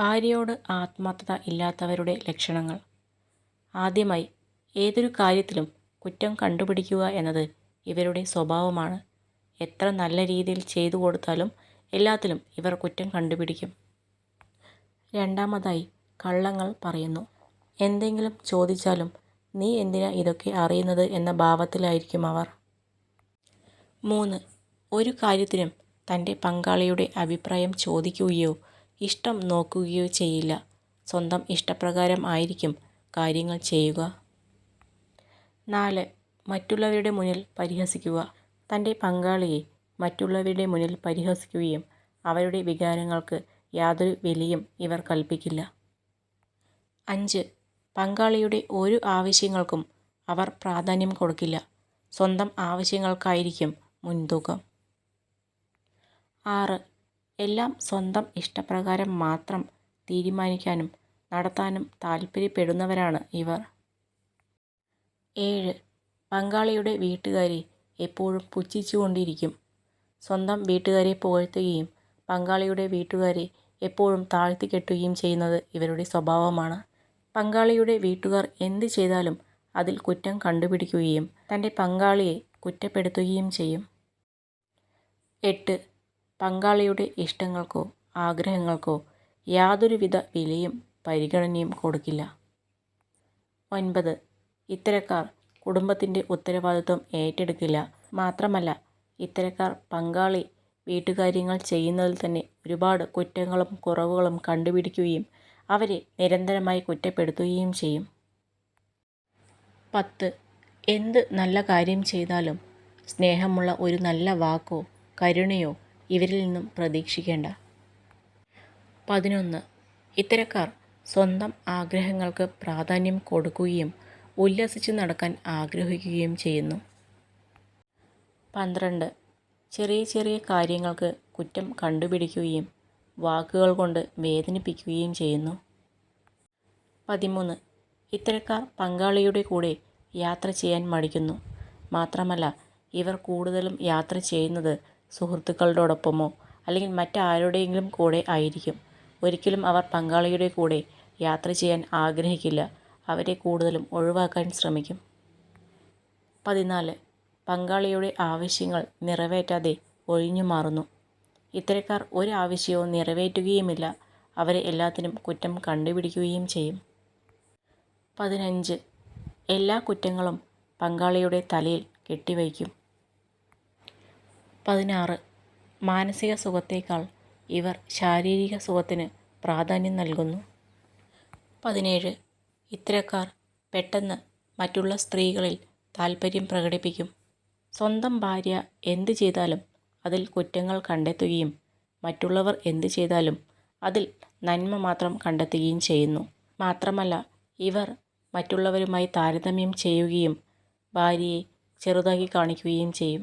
ഭാര്യയോട് ആത്മാർത്ഥത ഇല്ലാത്തവരുടെ ലക്ഷണങ്ങൾ. ആദ്യമായി ഏതൊരു കാര്യത്തിലും കുറ്റം കണ്ടുപിടിക്കുക എന്നത് ഇവരുടെ സ്വഭാവമാണ്. എത്ര നല്ല രീതിയിൽ ചെയ്തു കൊടുത്താലും എല്ലാത്തിലും ഇവർ കുറ്റം കണ്ടുപിടിക്കും. രണ്ടാമതായി കള്ളങ്ങൾ പറയുന്നു. എന്തെങ്കിലും ചോദിച്ചാലും നീ എന്തിനാ ഇതൊക്കെ അറിയുന്നത് എന്ന ഭാവത്തിലായിരിക്കും അവർ. മൂന്ന്. ഒരു കാര്യത്തിനും തന്റെ പങ്കാളിയുടെ അഭിപ്രായം ചോദിക്കുകയോ ഇഷ്ടം നോക്കുകയോ ചെയ്യില്ല. സ്വന്തം ഇഷ്ടപ്രകാരം ആയിരിക്കും കാര്യങ്ങൾ ചെയ്യുക. നാല് മറ്റുള്ളവരുടെ മുന്നിൽ പരിഹസിക്കുക. തന്റെ പങ്കാളിയെ മറ്റുള്ളവരുടെ മുന്നിൽ പരിഹസിക്കുകയും അവരുടെ വികാരങ്ങൾക്ക് യാതൊരു വിലയും ഇവർ കൽപ്പിക്കില്ല. അഞ്ച് പങ്കാളിയുടെ ഒരു ആവശ്യങ്ങൾക്കും അവർ പ്രാധാന്യം കൊടുക്കില്ല. സ്വന്തം ആവശ്യങ്ങൾക്കായിരിക്കും മുൻതൂക്കം. ആറ് എല്ലാം സ്വന്തം ഇഷ്ടപ്രകാരം മാത്രം തീരുമാനിക്കാനും നടത്താനും താൽപ്പര്യപ്പെടുന്നവരാണ് ഇവർ. ഏഴ്. പങ്കാളിയുടെ വീട്ടുകാരെ എപ്പോഴും പുച്ഛിച്ചുകൊണ്ടിരിക്കും. സ്വന്തം വീട്ടുകാരെ പുകഴ്ത്തുകയും പങ്കാളിയുടെ വീട്ടുകാരെ എപ്പോഴും താഴ്ത്തിക്കെട്ടുകയും ചെയ്യുന്നത് ഇവരുടെ സ്വഭാവമാണ്. പങ്കാളിയുടെ വീട്ടുകാർ എന്ത് ചെയ്താലും അതിൽ കുറ്റം കണ്ടുപിടിക്കുകയും തന്റെ പങ്കാളിയെ കുറ്റപ്പെടുത്തുകയും ചെയ്യും. എട്ട്. പങ്കാളിയുടെ ഇഷ്ടങ്ങൾക്കോ ആഗ്രഹങ്ങൾക്കോ യാതൊരുവിധ വിലയും പരിഗണനയും കൊടുക്കില്ല. ഒൻപത്. ഇത്തരക്കാർ കുടുംബത്തിന്റെ ഉത്തരവാദിത്വം ഏറ്റെടുക്കില്ല. മാത്രമല്ല ഇത്തരക്കാർ പങ്കാളി വീട്ടുകാര്യങ്ങൾ ചെയ്യുന്നതിൽ തന്നെ ഒരുപാട് കുറ്റങ്ങളും കുറവുകളും കണ്ടുപിടിക്കുകയും അവരെ നിരന്തരമായി കുറ്റപ്പെടുത്തുകയും ചെയ്യും. പത്ത്. എന്ത് നല്ല കാര്യം ചെയ്താലും സ്നേഹമുള്ള ഒരു നല്ല വാക്കോ കരുണയോ ഇവരിൽ നിന്നും പ്രതീക്ഷിക്കേണ്ട. പതിനൊന്ന്. ഇത്തരക്കാർ സ്വന്തം ആഗ്രഹങ്ങൾക്ക് പ്രാധാന്യം കൊടുക്കുകയും ഉല്ലസിച്ച് നടക്കാൻ ആഗ്രഹിക്കുകയും ചെയ്യുന്നു. പന്ത്രണ്ട്. ചെറിയ ചെറിയ കാര്യങ്ങൾക്ക് കുറ്റം കണ്ടുപിടിക്കുകയും വാക്കുകൾ കൊണ്ട് വേദനിപ്പിക്കുകയും ചെയ്യുന്നു. പതിമൂന്ന്. ഇത്തരക്കാർ പങ്കാളിയുടെ കൂടെ യാത്ര ചെയ്യാൻ മടിക്കുന്നു. മാത്രമല്ല ഇവർ കൂടുതലും യാത്ര ചെയ്യുന്നത് സുഹൃത്തുക്കളോടൊപ്പമോ അല്ലെങ്കിൽ മറ്റാരുടെയെങ്കിലും കൂടെ ആയിരിക്കും. ഒരിക്കലും അവർ പങ്കാളിയുടെ കൂടെ യാത്ര ചെയ്യാൻ ആഗ്രഹിക്കില്ല. അവരെ കൂടുതലും ഒഴിവാക്കാൻ ശ്രമിക്കും. പതിനാല്. പങ്കാളിയുടെ ആവശ്യങ്ങൾ നിറവേറ്റാതെ ഒഴിഞ്ഞു മാറുന്നു. ഇത്തരക്കാർ ഒരു ആവശ്യവും നിറവേറ്റുകയുമില്ല. അവരെ എല്ലാത്തിനും കുറ്റം കണ്ടുപിടിക്കുകയും ചെയ്യും. പതിനഞ്ച്. എല്ലാ കുറ്റങ്ങളും പങ്കാളിയുടെ തലയിൽ കെട്ടിവയ്ക്കും. പതിനാറ്. മാനസിക സുഖത്തേക്കാൾ ഇവർ ശാരീരിക സുഖത്തിന് പ്രാധാന്യം നൽകുന്നു. പതിനേഴ്. ഇത്തരക്കാർ പെട്ടെന്ന് മറ്റുള്ള സ്ത്രീകളിൽ താൽപ്പര്യം പ്രകടിപ്പിക്കും. സ്വന്തം ഭാര്യ എന്ത് ചെയ്താലും അതിൽ കുറ്റങ്ങൾ കണ്ടെത്തുകയും മറ്റുള്ളവർ എന്ത് ചെയ്താലും അതിൽ നന്മ മാത്രം കണ്ടെത്തുകയും ചെയ്യുന്നു. മാത്രമല്ല ഇവർ മറ്റുള്ളവരുമായി താരതമ്യം ചെയ്യുകയും ഭാര്യയെ ചെറുതാക്കി കാണിക്കുകയും ചെയ്യും.